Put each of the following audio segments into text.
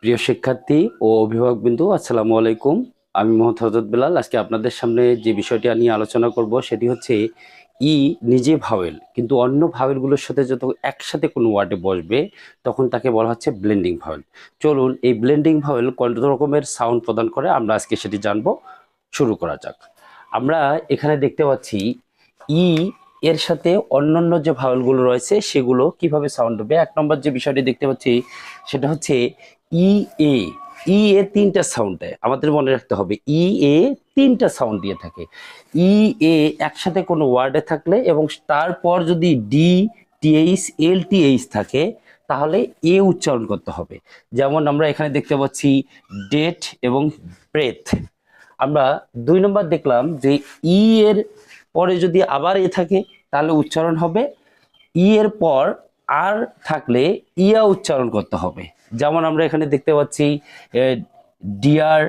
প্রিয় শিক্ষার্থী ও অভিভাবকবৃন্দ, আসসালামু আলাইকুম। আমি মোহাম্মদ হজরত বেলাল। আজকে আপনাদের সামনে যে বিষয়টি নিয়ে আলোচনা করব সেটি হচ্ছে ই নিজে ভাওয়েল। কিন্তু অন্য ভাওয়েলগুলোর সাথে যত একসাথে কোনো ওয়ার্ডে বসবে, তখন তাকে বলা হচ্ছে ব্লেন্ডিং ভাওয়েল। চলুন, এই ব্লেন্ডিং ভাওয়েল কত রকমের সাউন্ড প্রদান করে আমরা আজকে সেটি জানব। শুরু করা যাক। আমরা এখানে দেখতে পাচ্ছি ই এর সাথে অন্যান্য যে ভাওয়েলগুলো রয়েছে, সেগুলো কীভাবে সাউন্ড হবে এক নম্বর যে বিষয়টি দেখতে পাচ্ছি, সেটা হচ্ছে ই এ ই এ তিনটা সাউন্ড আমাদের মনে রাখতে হবে ই এ তিনটা সাউন্ড দিয়ে থাকে। ই এ একসাথে কোনো ওয়ার্ডে থাকলে এবং তারপর যদি ডি টিএইচ এল টিএইচ থাকে, তাহলে এ উচ্চারণ করতে হবে। যেমন আমরা এখানে দেখতে পাচ্ছি ডেট এবং ব্রেথ আমরা দুই নম্বর দেখলাম যে ই এর পরে যদি আবার এ থাকে, তাহলে উচ্চারণ হবে। ই এর পর আর থাকলে ইয়া উচ্চারণ করতে হবে। যেমন আমরা এখানে দেখতে পাচ্ছি ডিয়ার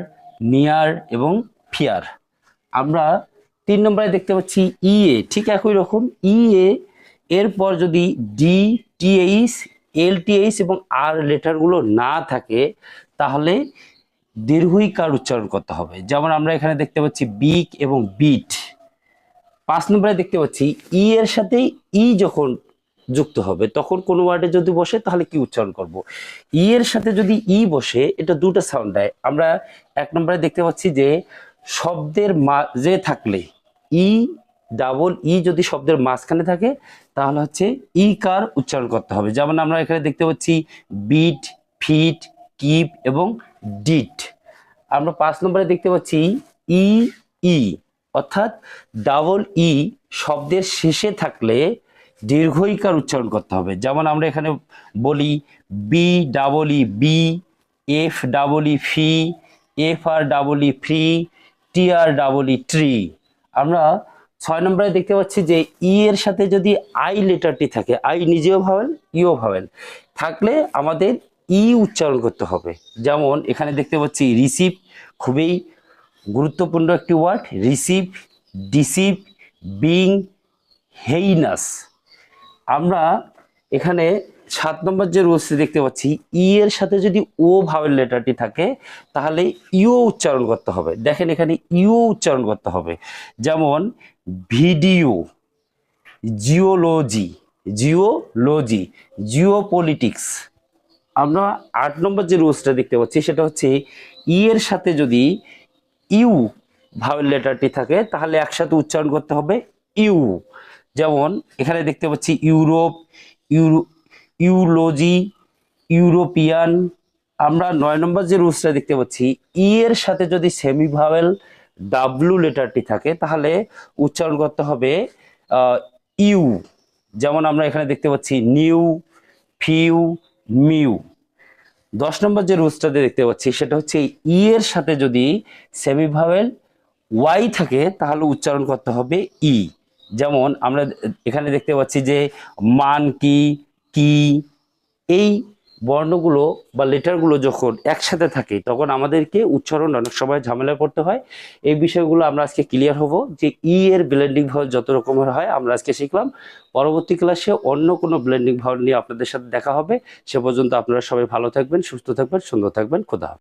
নিয়ার এবং ফিয়ার আমরা তিন নম্বরে দেখতে পাচ্ছি ই এ ঠিক একই রকম। ই এ এরপর যদি ডি টিএইচ এল টিএইচ এবং আর লেটারগুলো না থাকে, তাহলে দীর্ঘইকার উচ্চারণ করতে হবে। যেমন আমরা এখানে দেখতে পাচ্ছি বিক এবং বিট পাঁচ নম্বরে দেখতে পাচ্ছি ই এর সাথে ই যখন যুক্ত হবে, তখন কোনো ওয়ার্ডে যদি বসে তাহলে কি উচ্চারণ করব? ই এর সাথে যদি ই বসে, এটা দুটো সাউন্ড দেয়। আমরা এক নম্বরে দেখতে পাচ্ছি যে শব্দের মাঝে থাকলে ই ডাবল ই যদি শব্দের মাঝখানে থাকে, তাহলে হচ্ছে ই কার উচ্চারণ করতে হবে। যেমন আমরা এখানে দেখতে পাচ্ছি বিট ফিট কিপ এবং ডিট আমরা পাঁচ নম্বরে দেখতে পাচ্ছি ই ই অর্থাৎ ডাবল ই শব্দের শেষে থাকলে দীর্ঘইকার উচ্চারণ করতে হবে। যেমন আমরা এখানে বলি B double bee F double fee F R double free T R double tree আমরা ছয় নম্বরে দেখতে পাচ্ছি যে ই এর সাথে যদি আই লেটারটি থাকে আই নিজেও ভাবেন ইও ভাবেন, থাকলে আমাদের ই উচ্চারণ করতে হবে। যেমন এখানে দেখতে পাচ্ছি রিসিভ খুবই গুরুত্বপূর্ণ একটি word receive deceive being heinous আমরা এখানে সাত নম্বর যে রুলসটি দেখতে পাচ্ছি ই এর সাথে যদি ও ভাবের লেটারটি থাকে, তাহলে ইও উচ্চারণ করতে হবে। দেখেন এখানে ইও উচ্চারণ করতে হবে। যেমন, video, geology geology geo politics আমরা আট নম্বর যে রুলসটা দেখতে পাচ্ছি, সেটা হচ্ছে ই এর সাথে যদি ইউ ভাওয়েল লেটারটি থাকে, তাহলে একসাথে উচ্চারণ করতে হবে ইউ। যেমন এখানে দেখতে পাচ্ছি ইউরোপ, ইউরো ইউরোপিয়ান। আমরা নয় নম্বর যে রুলসটা দেখতে পাচ্ছি ই এর সাথে যদি সেমি ভাওয়েল ডাব্লু লেটারটি থাকে, তাহলে উচ্চারণ করতে হবে ইউ। যেমন আমরা এখানে দেখতে পাচ্ছি নিউ, ফিউ, মিউ। দশ নম্বর যে রুলসটাতে দেখতে পাচ্ছি, সেটা হচ্ছে ই এর সাথে যদি সেমি ভাওয়েল ওয়াই থাকে, তাহলে উচ্চারণ করতে হবে ই যেমন আমরা এখানে দেখতে পাচ্ছি যে মান কি কি, এই বর্ণগুলো বা লেটারগুলো যখন একসাথে থাকে, তখন আমাদেরকে উচ্চারণ অনেক সময় ঝামেলা করতে হয়। এই বিষয়গুলো আমরা আজকে ক্লিয়ার হব যে ই এর ব্লেন্ডিং ভাওয়াল যত রকমের হয় আমরা আজকে শিখলাম। পরবর্তী ক্লাসে অন্য কোনো ব্লেন্ডিং ভাওয়াল নিয়ে আপনাদের সাথে দেখা হবে। সে পর্যন্ত আপনারা সবাই ভালো থাকবেন, সুস্থ থাকবেন, সুন্দর থাকবেন। খোদা।